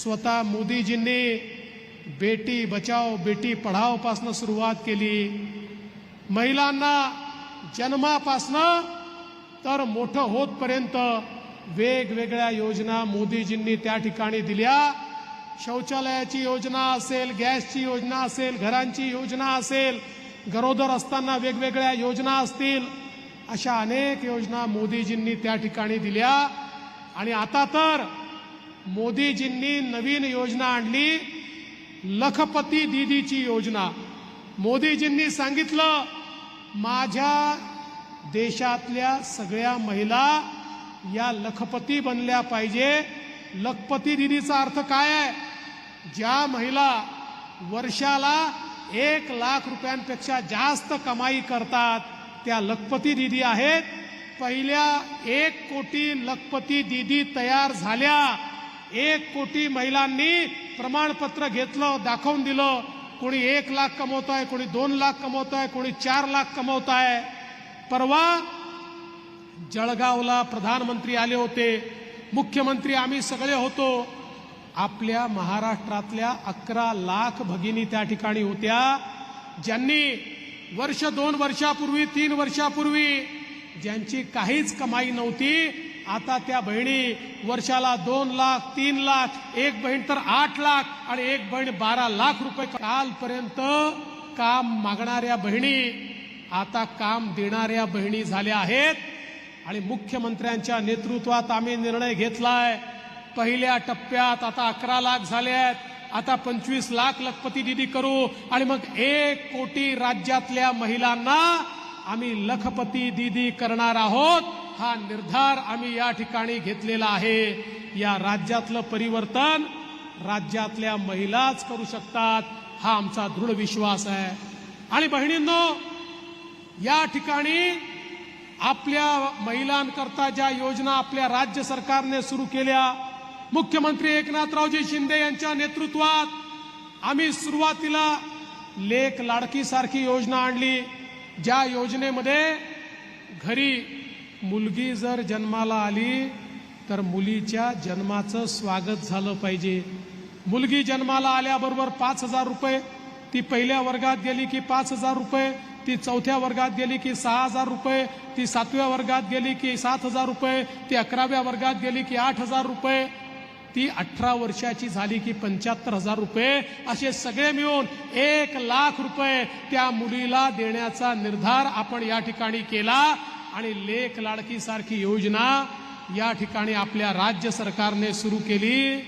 स्वतः मोदीजींनी बेटी बचाव बेटी पढावपासनं सुरुवात केली. महिलांना जन्मापासनं तर मोठं होतपर्यंत वेगवेगळ्या योजना मोदीजींनी त्या ठिकाणी दिल्या. शौचालयाची योजना असेल गॅसची योजना असेल घरांची योजना असेल गरोदर असताना वेगवेगळ्या योजना असतील अशा अनेक योजना मोदीजींनी त्या ठिकाणी दिल्या. आणि आता तर मोदीजींनी नवीन योजना आणली लखपती दीदीची योजना. मोदीजींनी सांगितलं माझ्या देशातल्या सगळ्या महिला या लखपती बनल्या पाहिजे. लखपती दिदीचा अर्थ काय आहे? ज्या महिला वर्षाला एक लाख रुपयांपेक्षा जास्त कमाई करतात त्या लखपती दिदी आहेत. पहिल्या एक कोटी लखपती दिदी तयार झाल्या. एक कोटी महिलांनी प्रमाणपत्र घेतलं दाखवून दिलं. कोणी एक लाख कमवत आहे कोणी दोन लाख कमवत आहे कोणी चार लाख कमवत आहे परवा जळगावला प्रधानमंत्री आले होते. मुख्यमंत्री आम्ही सगळे होतो. आपल्या महाराष्ट्रातल्या अकरा लाख भगिनी त्या ठिकाणी होत्या. ज्यांनी वर्ष दोन वर्षापूर्वी तीन वर्षापूर्वी ज्यांची काहीच कमाई नव्हती आता त्या बहिणी वर्षाला दोन लाख तीन लाख एक बहीण तर आठ लाख आणि एक बहीण बारा लाख रुपये कालपर्यंत काम मागणाऱ्या बहिणी आता काम देणाऱ्या बहिणी झाल्या आहेत. आणि मुख्यमंत्र्यांच्या नेतृत्वात आम्ही निर्णय घेतलाय. पहिल्या टप्प्यात आता अकरा लाख झाले आहेत. आता पंचवीस लाख लखपती दिदी करू आणि मग एक कोटी राज्यातल्या महिलांना आम्ही लखपती दिदी करणार आहोत. हा निर्धार आम्ही या ठिकाणी घेतलेला आहे. या राज्यातलं परिवर्तन राज्यातल्या महिलाच करू शकतात हा आमचा दृढ विश्वास आहे. आणि बहिणींनो या ठिकाणी आपल्या महिलांकरता ज्या योजना आपल्या राज्य सरकारने सुरू केल्या मुख्यमंत्री एकनाथरावजी शिंदे यांच्या नेतृत्वात आम्ही सुरुवातीला लेख लाडकीसारखी योजना आणली. ज्या योजनेमध्ये घरी मुलगी जर जन्माला आली तर मुलीच्या जन्माचं स्वागत झालं पाहिजे. मुलगी जन्माला आल्याबरोबर पाच हजार रुपये ती पहिल्या वर्गात गेली की पाच हजार रुपये ती चौथ्या वर्गात गेली की सहा हजार रुपये ती सातव्या वर्गात गेली की सात हजार रुपये ती अकराव्या वर्गात गेली की आठ हजार रुपये ती अठरा वर्षाची झाली की पंच्याहत्तर हजार रुपये असे सगळे मिळून एक लाख रुपये त्या मुलीला देण्याचा निर्धार आपण या ठिकाणी केला. आणि लेख लाडकीसारखी योजना या ठिकाणी आपल्या राज्य सरकारने सुरू केली.